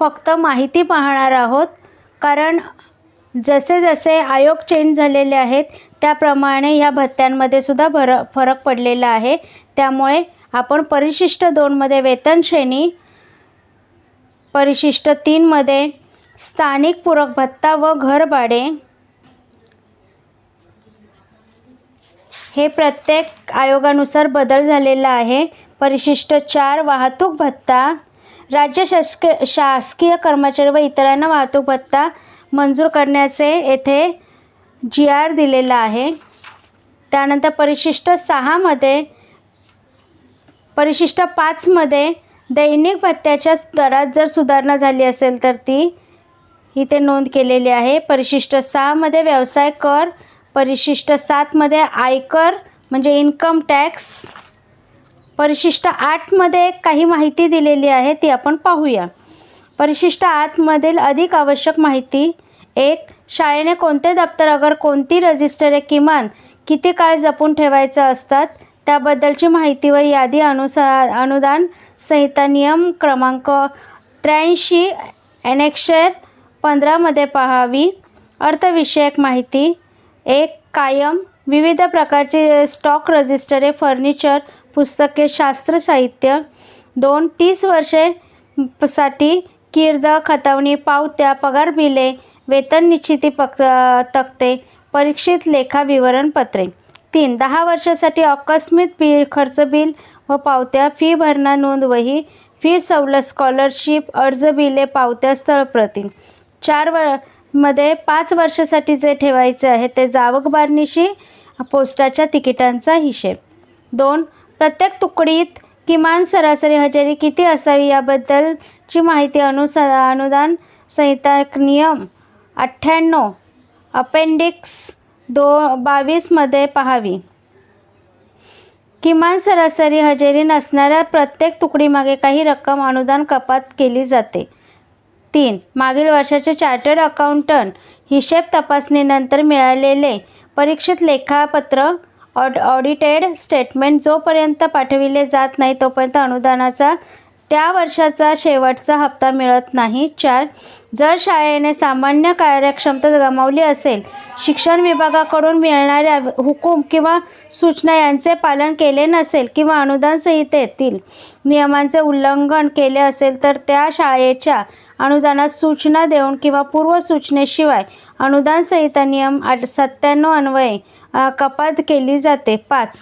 फक्त माहिती पाहणार आहोत. कारण जसे जसे आयोग चेंज झालेले आहेत त्याप्रमाणे ह्या भत्त्यांमध्ये सुद्धा भर फरक पडलेला आहे. त्यामुळे आपण परिशिष्ट दोनमध्ये वेतन श्रेणी परिशिष्ट तीनमध्ये स्थानिक पूरक भत्ता व घरभाडे हे प्रत्येक आयोगानुसार बदल झालेला आहे. परिशिष्ट चार वाहतूक भत्ता राज्य शासक शासकीय कर्मचारी व इतरांना वाहतूक भत्ता मंजूर करण्याचे येथे जी आर दिलेला आहे. त्यानंतर परिशिष्ट सहामध्ये परिशिष्ट पाचमध्ये दैनिक भत्त्याच्या दरात जर सुधारणा झाली असेल तर ती इथे नोंद केलेली आहे. परिशिष्ट सहामध्ये व्यवसाय कर परिशिष्ट सातमध्ये आयकर म्हणजे इन्कम टॅक्स परिशिष्ट आठमध्ये काही माहिती दिलेली आहे ती आपण पाहूया. परिशिष्ट आठमधील अधिक आवश्यक माहिती. एक शाळेने कोणते दप्तर अगर कोणती रजिस्टरे किमान किती काळ जपून ठेवायचं असतात? त्याबद्दलची माहिती व यादी अनुसार अनुदान संहिता नियम क्रमांक त्र्याऐंशी एनेक्शर पंधरामध्ये पाहावी. अर्थविषयक माहिती. एक कायम. विविध प्रकारचे स्टॉक रजिस्टरे फर्निचर पुस्तके शास्त्र साहित्य. दोन तीस वर्षे साठी कीर्द खतावणी पावत्या पगार बिले वेतन निश्चिती पक तक्ते परीक्षित लेखा विवरणपत्रे तीन दहा वर्षासाठी आकस्मिक बी खर्च बिल व पावत्या फी भरणा नोंद वही फी सवलत स्कॉलरशिप अर्ज बिले पावत्या स्थळप्रती चार व मध्ये पाच वर्षासाठी जे ठेवायचे आहे ते जावक बारणीशी पोस्टाच्या तिकिटांचा हिशेब. दोन प्रत्येक तुकडीत किमान सरासरी हजेरी किती असावी याबद्दलची माहिती अनुस अनुदान संहिता नियम अठ्ठ्याण्णव अपेंडिक्स दो बावीसमध्ये पाहावी. किमान सरासरी हजेरी नसणाऱ्या प्रत्येक तुकडीमागे काही रक्कम अनुदान कपात केली जाते. तीन मागील वर्षाचे चार्टर्ड अकाउंटंट हिशेब तपासणीनंतर मिळालेले परीक्षित लेखापत्र ऑड ऑडिटेड स्टेटमेंट जोपर्यंत पाठविले जात नाही तोपर्यंत अनुदानाचा त्या वर्षाचा शेवटचा हप्ता मिळत नाही. चार जर शाळेने सामान्य कार्यक्षमता गमावली असेल शिक्षण विभागाकडून मिळणाऱ्या हुकूम किंवा सूचना यांचे पालन केले नसेल किंवा अनुदान संहितेतील नियमांचे उल्लंघन केले असेल तर त्या शाळेच्या अनुदानात सूचना देऊन किंवा पूर्वसूचनेशिवाय अनुदान संहिता नियम आठ सत्त्याण्णव अन्वये कपात केली जाते. पाच.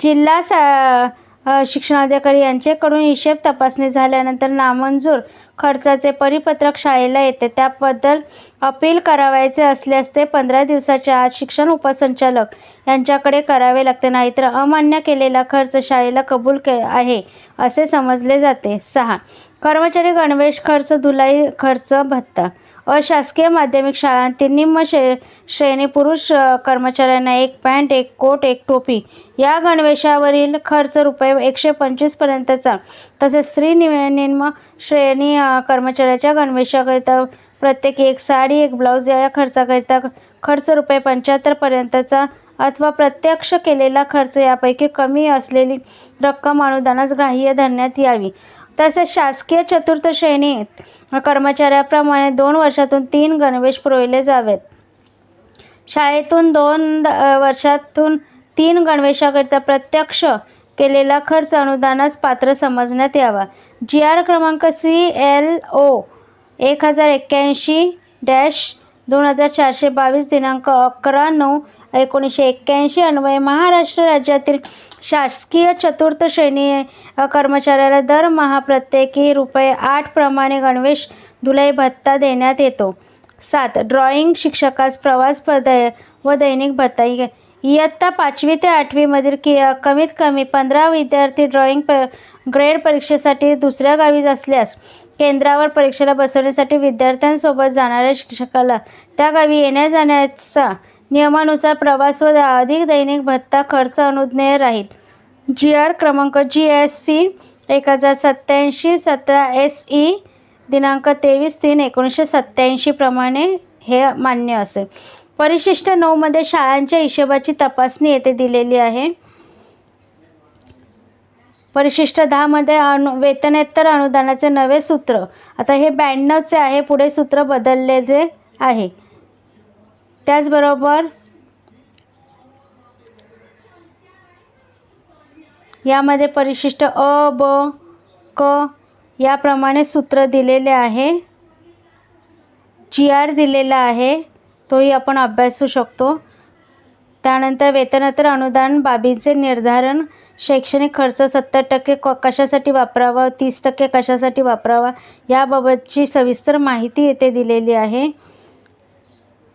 जिल्हा सा शिक्षणाधिकारी यांच्याकडून हिशेब तपासणी झाल्यानंतर नामंजूर खर्चाचे परिपत्रक शाळेला येते. त्याबद्दल अपील करावायचे असल्यास ते पंधरा दिवसाच्या आत शिक्षण उपसंचालक यांच्याकडे करावे लागते. नाहीतर अमान्य केलेला खर्च शाळेला कबूल के आहे असे समजले जाते. सहा. कर्मचारी गणवेश खर्च धुलाई खर्च भत्ता. अशासकीय माध्यमिक शाळांतील निम्न श्रे श्रेणी पुरुष कर्मचाऱ्यांना एक पॅन्ट एक कोट एक टोपी. या गणवेशावरील खर्च रुपये एकशे पंचवीसपर्यंतचा तसेच स्त्री नि निम्न श्रेणी कर्मचाऱ्याच्या गणवेशाकरिता प्रत्येकी एक साडी एक ब्लाऊज या खर्चाकरिता खर्च रुपये पंच्याहत्तरपर्यंतचा अथवा प्रत्यक्ष केलेला खर्च यापैकी कमी असलेली रक्कम अनुदानास ग्राह्य धरण्यात यावी. तसेच शासकीय चतुर्थश्रेणीत कर्मचाऱ्याप्रमाणे दोन वर्षातून तीन गणवेश पुरविले जावेत. शाळेतून दोन द- वर्षातून तीन गणवेशाकरिता प्रत्यक्ष केलेला खर्च अनुदानास पात्र समजण्यात यावा. जी आर क्रमांक सी एल ओ एक हजार एक्क्याऐंशी डॅश दोन हजार चारशे बावीस दिनांक अकरा नऊ एकोणीसशे एक्क्याऐंशी अन्वये महाराष्ट्र राज्यातील शासकीय चतुर्थ श्रेणी कर्मचाऱ्याला दरमहा प्रत्येकी रुपये आठ प्रमाणे गणवेश धुलाई भत्ता देण्यात येतो. सात. ड्रॉइंग शिक्षकास प्रवास पद व दैनिक भत्ताही इयत्ता पाचवी ते आठवीमधील कि कमीत कमी पंधरा विद्यार्थी ड्रॉइंग प ग्रेड परीक्षेसाठी दुसऱ्या गावी असल्यास केंद्रावर परीक्षेला बसवण्यासाठी विद्यार्थ्यांसोबत जाणाऱ्या शिक्षकाला त्या गावी येण्या जाण्याचा नियमानुसार प्रवास व अधिक दैनिक भत्ता खर्च अनुज्ञेय राहील. जी आर क्रमांक जी एस सी एक हजार सत्त्याऐंशी सतरा एस ई दिनांक तेवीस तीन एकोणीसशे सत्त्याऐंशी प्रमाणे हे मान्य असेल. परिशिष्ट नऊमध्ये शाळांच्या हिशोबाची तपासणी येथे दिलेली आहे. परिशिष्ट दहामध्ये अनु वेतनेत्तर अनुदानाचे नवे सूत्र. आता हे ब्याण्णवचे आहे पुढे सूत्र बदललेले आहे. त्याचबरोबर यामध्ये परिशिष्ट अ ब क याप्रमाणे सूत्र दिलेले आहे. जी आर दिलेला आहे. तोही आपण अभ्यासू शकतो. त्यानंतर वेतनातर अनुदान बाबींचे निर्धारण शैक्षणिक खर्च सत्तर टक्के क कशासाठी वापरावा तीस टक्के कशासाठी वापरावा याबाबतची सविस्तर माहिती येथे दिलेली आहे.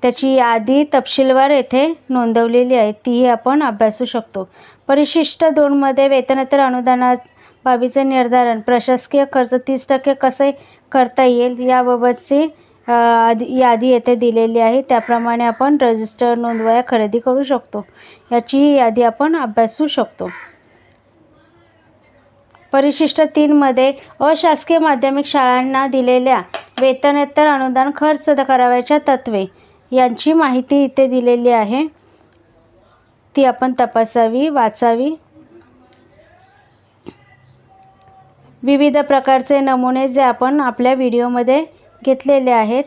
त्याची यादी तपशीलवार येथे नोंदवलेली आहे. तीही आपण अभ्यासू शकतो. परिशिष्ट दोनमध्ये वेतनतर अनुदाना बाबीचे निर्धारण प्रशासकीय खर्च तीस टक्के कसे करता येईल याबाबतची आधी यादी येथे दिलेली आहे. त्याप्रमाणे आपण रजिस्टर नोंदवया खरेदी करू शकतो. याची यादी आपण अभ्यासू शकतो. परिशिष्ट तीनमध्ये अशासकीय माध्यमिक शाळांना दिलेल्या वेतनेतर अनुदान खर्च करावयाच्या तत्वे यांची माहिती इथे दिलेली आहे. ती आपण तपासावी वाचावी. विविध प्रकारचे नमुने जे आपण आपल्या व्हिडिओमध्ये घेतलेले आहेत.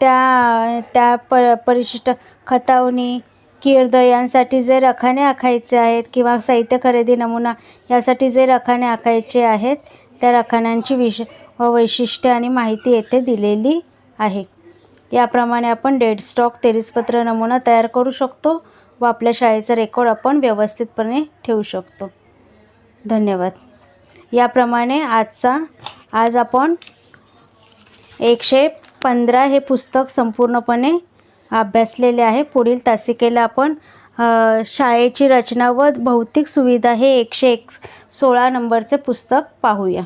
त्या त्या प परिशिष्ट खतावणी कीर्द यांसाठी जे रखाने आखायचे आहेत किंवा साहित्य खरेदी नमुना यासाठी जे रखाने आखायचे आहेत त्या रखान्यांची विश वैशिष्ट्ये आणि माहिती येथे दिलेली आहे. याप्रमाणे आपण डेड स्टॉक तेरीसपत्र नमुना तयार करू शकतो व आपल्या शाळेचा रेकॉर्ड आपण व्यवस्थितपणे ठेवू शकतो. धन्यवाद. याप्रमाणे आजचा आज आपण एकशे पंधरा हे पुस्तक संपूर्णपणे अभ्यासलेले आहे. पुढील तासिकेला आपण शाळेची रचना व भौतिक सुविधा हे एकशे एक सोळा नंबरचे पुस्तक पाहूया.